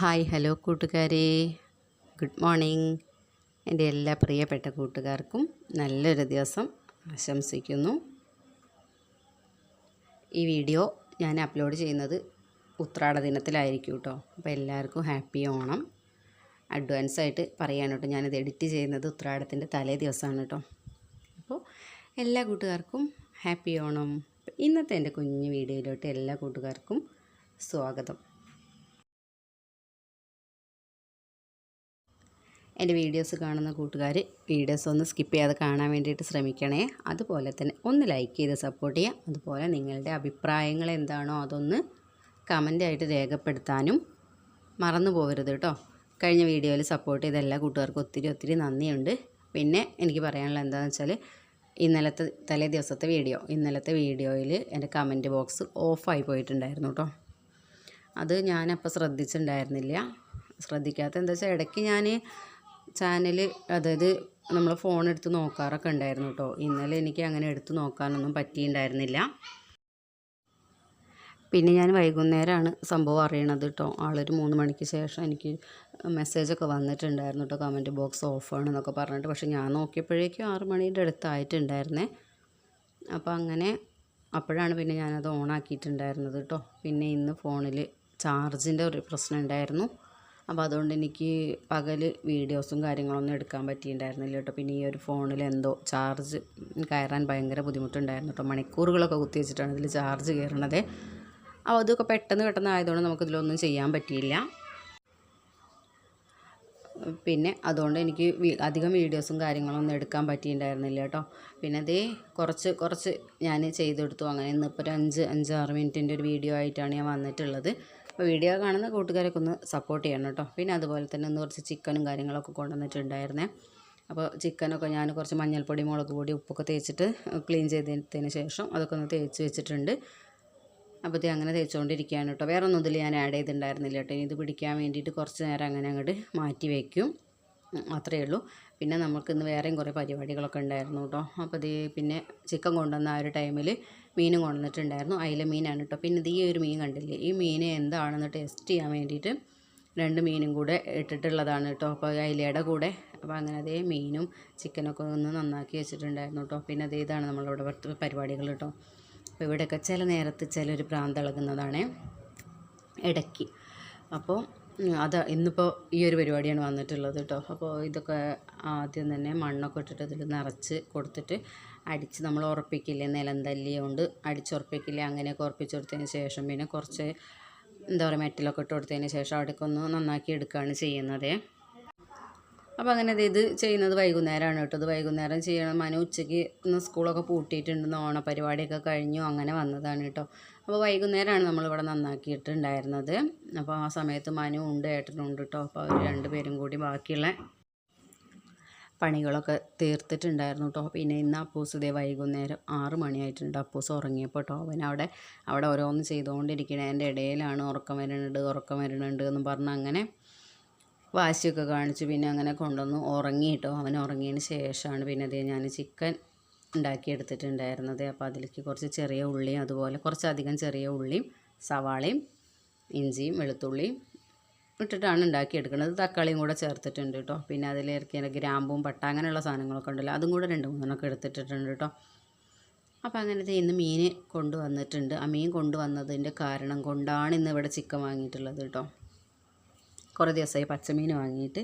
Hi hello കൂട്ടുകാരെ. Good morning. എന്റെ എല്ലാ പ്രിയപ്പെട്ട കൂട്ടുകാർക്കും നല്ലൊരു ദിവസം ആശംസിക്കുന്നു. ഈ വീഡിയോ ഞാൻ അപ്ലോഡ് ചെയ്യുന്നത് ഉത്രാട ദിനത്തിലായിരിക്കും കേട്ടോ. അപ്പോൾ എല്ലാവർക്കും ഹാപ്പി ഓണം. അഡ്വാൻസ് ആയിട്ട് പറയാണ് കേട്ടോ ഞാനിത് എഡിറ്റ് ചെയ്യുന്നത് ഉത്രാടത്തിന്റെ തലേ ദിവസമാണ് കേട്ടോ. അപ്പോൾ എല്ലാ കൂട്ടുകാർക്കും ഹാപ്പി ഓണം. ഇന്നത്തെ എന്റെ കുഞ്ഞു വീഡിയോയിലോട്ട് എല്ലാ കൂട്ടുകാർക്കും സ്വാഗതം. എന്റെ വീഡിയോസ് കാണുന്ന കൂട്ടുകാർ വീഡിയോസ് ഒന്ന് സ്കിപ്പ് ചെയ്യാതെ കാണാൻ വേണ്ടിയിട്ട് ശ്രമിക്കണേ. അതുപോലെ തന്നെ ഒന്ന് ലൈക്ക് ചെയ്ത് സപ്പോർട്ട് ചെയ്യുക അതുപോലെ നിങ്ങളുടെ അഭിപ്രായങ്ങൾ എന്താണോ അതൊന്ന് കമന്റായിട്ട് രേഖപ്പെടുത്താനും മറന്നു പോകരുത് കേട്ടോ. കഴിഞ്ഞ വീഡിയോയിൽ സപ്പോർട്ട് ചെയ്ത എല്ലാ കൂട്ടുകാർക്കും ഒത്തിരി ഒത്തിരി നന്ദിയുണ്ട്. പിന്നെ എനിക്ക് പറയാനുള്ള എന്താണെന്ന് വെച്ചാൽ ഇന്നലത്തെ തലേ ദിവസത്തെ വീഡിയോ ഇന്നലത്തെ വീഡിയോയിൽ എന്റെ കമന്റ് ബോക്സ് ഓഫായി പോയിട്ടുണ്ടായിരുന്നു കേട്ടോ. അത് ഞാനപ്പോൾ ശ്രദ്ധിച്ചിട്ടുണ്ടായിരുന്നില്ല. ശ്രദ്ധിക്കാത്ത എന്താ വെച്ചാൽ ഇടയ്ക്ക് ഞാൻ ചാനൽ അതായത് നമ്മൾ ഫോൺ എടുത്ത് നോക്കാറൊക്കെ ഉണ്ടായിരുന്നു കേട്ടോ ഇന്നലെ എനിക്ക് അങ്ങനെ എടുത്ത് നോക്കാനൊന്നും പറ്റിയിട്ടുണ്ടായിരുന്നില്ല പിന്നെ ഞാൻ വൈകുന്നേരമാണ് സംഭവം അറിയണത് കേട്ടോ ആളൊരു മൂന്ന് മണിക്ക് ശേഷം എനിക്ക് മെസ്സേജൊക്കെ വന്നിട്ടുണ്ടായിരുന്നു കേട്ടോ കമന്റ് ബോക്സ് ഓഫ് ആണെന്നൊക്കെ പറഞ്ഞിട്ട്. പക്ഷേ ഞാൻ നോക്കിയപ്പോഴേക്കും ആറ് മണീന്റെ അടുത്തായിട്ടുണ്ടായിരുന്നേ. അപ്പോൾ അങ്ങനെ അപ്പോഴാണ് പിന്നെ ഞാനത് ഓണാക്കിയിട്ടുണ്ടായിരുന്നത് കേട്ടോ പിന്നെ ഇന്ന് ഫോണിൽ ചാർജിന്റെ ഒരു പ്രശ്നം ഉണ്ടായിരുന്നു. അപ്പോൾ അതുകൊണ്ട് എനിക്ക് പകൽ വീഡിയോസും കാര്യങ്ങളൊന്നും എടുക്കാൻ പറ്റിയിട്ടുണ്ടായിരുന്നില്ല കേട്ടോ. പിന്നെ ഈ ഒരു ഫോണിൽ എന്തോ ചാർജ് കയറാൻ ഭയങ്കര ബുദ്ധിമുട്ടുണ്ടായിരുന്നു കേട്ടോ. മണിക്കൂറുകളൊക്കെ കുത്തി വെച്ചിട്ടാണ് ഇതിൽ ചാർജ് കയറണത്. അപ്പോൾ അതൊക്കെ പെട്ടെന്ന് പെട്ടെന്ന് ആയതുകൊണ്ട് നമുക്കിതിലൊന്നും ചെയ്യാൻ പറ്റിയില്ല. പിന്നെ അതുകൊണ്ട് എനിക്ക് അധികം വീഡിയോസും കാര്യങ്ങളൊന്നും എടുക്കാൻ പറ്റിയിട്ടുണ്ടായിരുന്നില്ല കേട്ടോ. പിന്നെ അതേ കുറച്ച് കുറച്ച് ഞാൻ ചെയ്തെടുത്തു. അങ്ങനെ ഇന്നിപ്പോൾ ഒരു അഞ്ച് അഞ്ചാറ് മിനിറ്റിന്റെ ഒരു വീഡിയോ ആയിട്ടാണ് ഞാൻ വന്നിട്ടുള്ളത്. അപ്പോൾ വീഡിയോ കാണുന്ന കൂട്ടുകാരൊക്കെ ഒന്ന് സപ്പോർട്ട് ചെയ്യണം കേട്ടോ. പിന്നെ അതുപോലെ തന്നെ ഒന്ന് കുറച്ച് ചിക്കനും കാര്യങ്ങളൊക്കെ കൊണ്ടുവന്നിട്ടുണ്ടായിരുന്നേ. അപ്പോൾ ചിക്കനൊക്കെ ഞാൻ കുറച്ച് മഞ്ഞൾപ്പൊടി മുളക് പൊടി ഉപ്പൊക്കെ തേച്ചിട്ട് ക്ലീൻ ചെയ്തതിന് ശേഷം അതൊക്കെ ഒന്ന് തേച്ച് വെച്ചിട്ടുണ്ട്. അപ്പോൾ ഇത് അങ്ങനെ തേച്ചുകൊണ്ടിരിക്കുകയാണ് കേട്ടോ. വേറെ ഒന്നും ഇതിൽ ഞാൻ ആഡ് ചെയ്തിട്ടുണ്ടായിരുന്നില്ല കേട്ടോ. ഇത് പിടിക്കാൻ വേണ്ടിയിട്ട് കുറച്ച് നേരം അങ്ങനെ അങ്ങോട്ട് മാറ്റി വയ്ക്കും അത്രയേ ഉള്ളൂ. പിന്നെ നമുക്ക് ഇന്ന് വേറെയും കുറേ പരിപാടികളൊക്കെ ഉണ്ടായിരുന്നു കേട്ടോ. അപ്പോൾ ഇത് പിന്നെ ചിക്കൻ കൊണ്ടുവന്ന ആ ഒരു ടൈമിൽ മീനും കൊണ്ടുവന്നിട്ടുണ്ടായിരുന്നു. അയില മീനാണ് കേട്ടോ. പിന്നെ ഈ ഒരു മീൻ കണ്ടില്ലേ? ഈ മീൻ എന്താണെന്ന് ടെസ്റ്റ് ചെയ്യാൻ വേണ്ടിയിട്ട് രണ്ട് മീനും കൂടെ ഇട്ടിട്ടുള്ളതാണ് കേട്ടോ. അപ്പോൾ അയിലയുടെ കൂടെ. അപ്പോൾ അങ്ങനെ അതേ മീനും ചിക്കനൊക്കെ ഒന്ന് നന്നാക്കി വെച്ചിട്ടുണ്ടായിരുന്നു കേട്ടോ. പിന്നെ അതേ ഇതാണ് നമ്മളിവിടെ പരിപാടികൾ കേട്ടോ. അപ്പോൾ ഇവിടെയൊക്കെ ചില നേരത്ത് ചിലർ പ്രാന്തിളകുന്നതാണ് ഇടയ്ക്ക്. അപ്പോൾ അത് ഇന്നിപ്പോൾ ഈ ഒരു പരിപാടിയാണ് വന്നിട്ടുള്ളത് കേട്ടോ. അപ്പോൾ ഇതൊക്കെ ആദ്യം തന്നെ മണ്ണൊക്കെ ഇട്ടിട്ട് ഇതിൽ നിറച്ച് കൊടുത്തിട്ട് അടിച്ച് നമ്മൾ ഉറപ്പിക്കില്ലേ? നിലം തല്ലി കൊണ്ട് അടിച്ചുറപ്പിക്കില്ലേ അങ്ങനെയൊക്കെ ഉറപ്പിച്ച് കൊടുത്തതിന് ശേഷം പിന്നെ കുറച്ച് എന്താ പറയുക മെറ്റലൊക്കെ ഇട്ട് കൊടുത്തതിന് ശേഷം അവിടേക്ക് ഒന്ന് നന്നാക്കി എടുക്കുകയാണ് ചെയ്യുന്നത്. അപ്പോൾ അങ്ങനെ ഇത് ചെയ്യുന്നത് വൈകുന്നേരമാണ് കേട്ടോ. ഇത് വൈകുന്നേരം ചെയ്യണം. മനു ഉച്ചയ്ക്ക് ഇന്ന് സ്കൂളൊക്കെ പൂട്ടിയിട്ടുണ്ടെന്ന് ഓണപരിപാടിയൊക്കെ കഴിഞ്ഞു. അങ്ങനെ വന്നതാണ് കേട്ടോ. അപ്പോൾ വൈകുന്നേരമാണ് നമ്മളിവിടെ നന്നാക്കിയിട്ടുണ്ടായിരുന്നത്. അപ്പോൾ ആ സമയത്ത് മനു ഉണ്ട് ഏട്ടനുണ്ട് കേട്ടോ. അപ്പോൾ അവർ രണ്ടുപേരും കൂടി ബാക്കിയുള്ള പണികളൊക്കെ തീർത്തിട്ടുണ്ടായിരുന്നു കേട്ടോ. പിന്നെ ഇന്ന് അപ്പൂസ് ഇതേ വൈകുന്നേരം ആറ് മണിയായിട്ടുണ്ട്. അപ്പൂസ് ഉറങ്ങിയപ്പോൾ കേട്ടോ. അവൻ അവിടെ അവിടെ ഓരോന്ന് ചെയ്തുകൊണ്ടിരിക്കണേ. എന്റെ ഇടയിലാണ് ഉറക്കം വരുന്നുണ്ട് ഉറക്കം വരുന്നുണ്ട് എന്ന് പറഞ്ഞ് അങ്ങനെ വാശിയൊക്കെ കാണിച്ചു പിന്നെ അങ്ങനെ കൊണ്ടുവന്ന് ഉറങ്ങി കേട്ടോ. അവൻ ഉറങ്ങിയതിന് ശേഷമാണ് പിന്നെ അതേ ഞാൻ ചിക്കൻ ഉണ്ടാക്കിയെടുത്തിട്ടുണ്ടായിരുന്നത്. അപ്പോൾ അതിലേക്ക് കുറച്ച് ചെറിയ ഉള്ളിയും അതുപോലെ കുറച്ചധികം ചെറിയ ഉള്ളിയും സവാളയും ഇഞ്ചിയും വെളുത്തുള്ളിയും ഇട്ടിട്ടാണ് ഉണ്ടാക്കിയെടുക്കുന്നത്. തക്കാളിയും കൂടെ ചേർത്തിട്ടുണ്ട് കേട്ടോ. പിന്നെ അതിലേക്ക് ഗ്രാമ്പും പട്ട അങ്ങനെയുള്ള സാധനങ്ങളൊക്കെ ഉണ്ടല്ലോ. അതും കൂടെ രണ്ട് മൂന്നെണ്ണമൊക്കെ എടുത്തിട്ടുണ്ട് കേട്ടോ. അപ്പോൾ അങ്ങനത്തെ ഇന്ന് മീൻ കൊണ്ടുവന്നിട്ടുണ്ട്. ആ മീൻ കൊണ്ടുവന്നതിന്റെ കാരണം കൊണ്ടാണ് ഇന്ന് ഇവിടെ ചിക്കൻ വാങ്ങിയിട്ടുള്ളത് കേട്ടോ. കുറേ ദിവസമായി പച്ചമീൻ വാങ്ങിയിട്ട്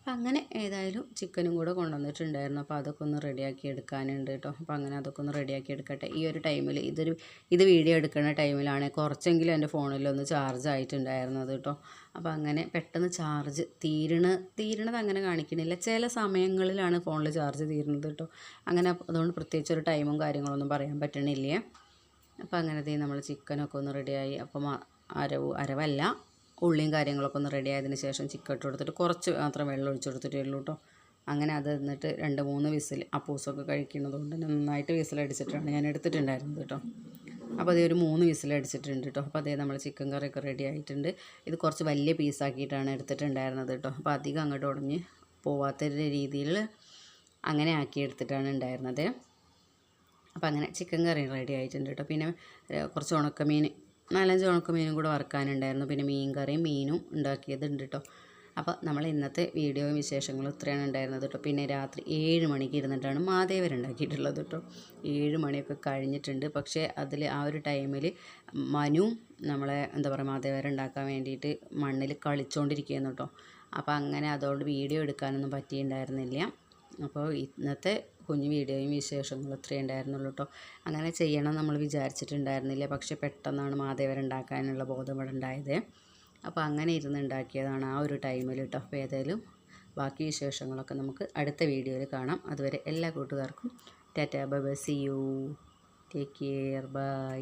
അപ്പം അങ്ങനെ ഏതായാലും ചിക്കനും കൂടെ കൊണ്ടുവന്നിട്ടുണ്ടായിരുന്നു. അപ്പോൾ അതൊക്കെ ഒന്ന് റെഡിയാക്കി എടുക്കാനുണ്ട് കേട്ടോ. അപ്പോൾ അങ്ങനെ അതൊക്കെ ഒന്ന് റെഡിയാക്കി എടുക്കട്ടെ. ഈ ഒരു ടൈമിൽ ഇതൊരു ഇത് വീഡിയോ എടുക്കുന്ന ടൈമിലാണ് കുറച്ചെങ്കിലും എന്റെ ഫോണിലൊന്ന് ചാർജ് ആയിട്ടുണ്ടായിരുന്നത് കേട്ടോ. അപ്പോൾ അങ്ങനെ പെട്ടെന്ന് ചാർജ് തീരണ തീരണത് അങ്ങനെ കാണിക്കുന്നില്ല. ചില സമയങ്ങളിലാണ് ഫോണിൽ ചാർജ് തീരുന്നത് കേട്ടോ. അങ്ങനെ അതുകൊണ്ട് പ്രത്യേകിച്ച് ഒരു ടൈമും കാര്യങ്ങളൊന്നും പറയാൻ പറ്റണില്ലേ. അപ്പോൾ അങ്ങനെ നമ്മൾ ചിക്കനൊക്കെ ഒന്ന് റെഡിയായി. അപ്പം അരവ് അരവല്ല. ഉള്ളിയും കാര്യങ്ങളൊക്കെ ഒന്ന് റെഡി ആയതിന് ശേഷം ചിക്കൻ ഇട്ട് കൊടുത്തിട്ട് കുറച്ച് മാത്രം വെള്ളം ഒഴിച്ച് കൊടുത്തിട്ടേ ഉള്ളൂ കേട്ടോ അങ്ങനെ അത് എന്നിട്ട് രണ്ട് മൂന്ന് വിസിൽ അപ്പൂസൊക്കെ കഴിക്കുന്നത് കൊണ്ട് നന്നായിട്ട് വിസിലടിച്ചിട്ടാണ് ഞാൻ എടുത്തിട്ടുണ്ടായിരുന്നത് കേട്ടോ അപ്പോൾ അതേ ഒരു മൂന്ന് വിസിലടിച്ചിട്ടുണ്ട് കേട്ടോ അപ്പോൾ അതേ നമ്മൾ ചിക്കൻ കറിയൊക്കെ റെഡി ആയിട്ടുണ്ട്. ഇത് കുറച്ച് വലിയ പീസാക്കിയിട്ടാണ് എടുത്തിട്ടുണ്ടായിരുന്നത് കേട്ടോ അപ്പോൾ അധികം അങ്ങോട്ട് ഉടഞ്ഞ് പോവാത്ത രീതിയിൽ അങ്ങനെ ആക്കി എടുത്തിട്ടാണ് ഉണ്ടായിരുന്നത്. അപ്പോൾ അങ്ങനെ ചിക്കൻ കറി റെഡി ആയിട്ടുണ്ട് കേട്ടോ പിന്നെ കുറച്ച് ഉണക്കമീൻ നാലഞ്ച് ഉണക്ക മീനും കൂടെ വറുക്കാനുണ്ടായിരുന്നു. പിന്നെ മീൻ കറിയും മീനും ഉണ്ടാക്കിയതുണ്ട് കേട്ടോ അപ്പോൾ നമ്മൾ ഇന്നത്തെ വീഡിയോയും വിശേഷങ്ങളും ഇത്രയാണ് ഉണ്ടായിരുന്നത് കേട്ടോ പിന്നെ രാത്രി ഏഴ് മണിക്ക് ഇരുന്നിട്ടാണ് മാതേവർ ഉണ്ടാക്കിയിട്ടുള്ളത് കേട്ടോ ഏഴ് മണിയൊക്കെ കഴിഞ്ഞിട്ടുണ്ട്. പക്ഷേ അതിൽ ആ ഒരു ടൈമിൽ മനു നമ്മളെ എന്താ പറയുക മാതേവർ ഉണ്ടാക്കാൻ വേണ്ടിയിട്ട് മണ്ണിൽ കളിച്ചുകൊണ്ടിരിക്കുകയെന്ന് കേട്ടോ അപ്പോൾ അങ്ങനെ അതുകൊണ്ട് വീഡിയോ എടുക്കാനൊന്നും പറ്റിയിട്ടുണ്ടായിരുന്നില്ല. അപ്പോൾ ഇന്നത്തെ കുഞ്ഞു വീഡിയോയും വിശേഷങ്ങളും ഇത്രയേ ഉണ്ടായിരുന്നുള്ളൂ കേട്ടോ അങ്ങനെ ചെയ്യണം നമ്മൾ വിചാരിച്ചിട്ടുണ്ടായിരുന്നില്ല. പക്ഷെ പെട്ടെന്നാണ് മാതേവർ ഉണ്ടാക്കാനുള്ള ബോധം ഇവിടെ ഉണ്ടായത്. അപ്പോൾ അങ്ങനെ ഇരുന്ന് ഉണ്ടാക്കിയതാണ് ആ ഒരു ടൈമിൽ കേട്ടോ അപ്പോൾ ഏതായാലും ബാക്കി വിശേഷങ്ങളൊക്കെ നമുക്ക് അടുത്ത വീഡിയോയിൽ കാണാം. അതുവരെ എല്ലാ കൂട്ടുകാർക്കും tata bye see you take care bye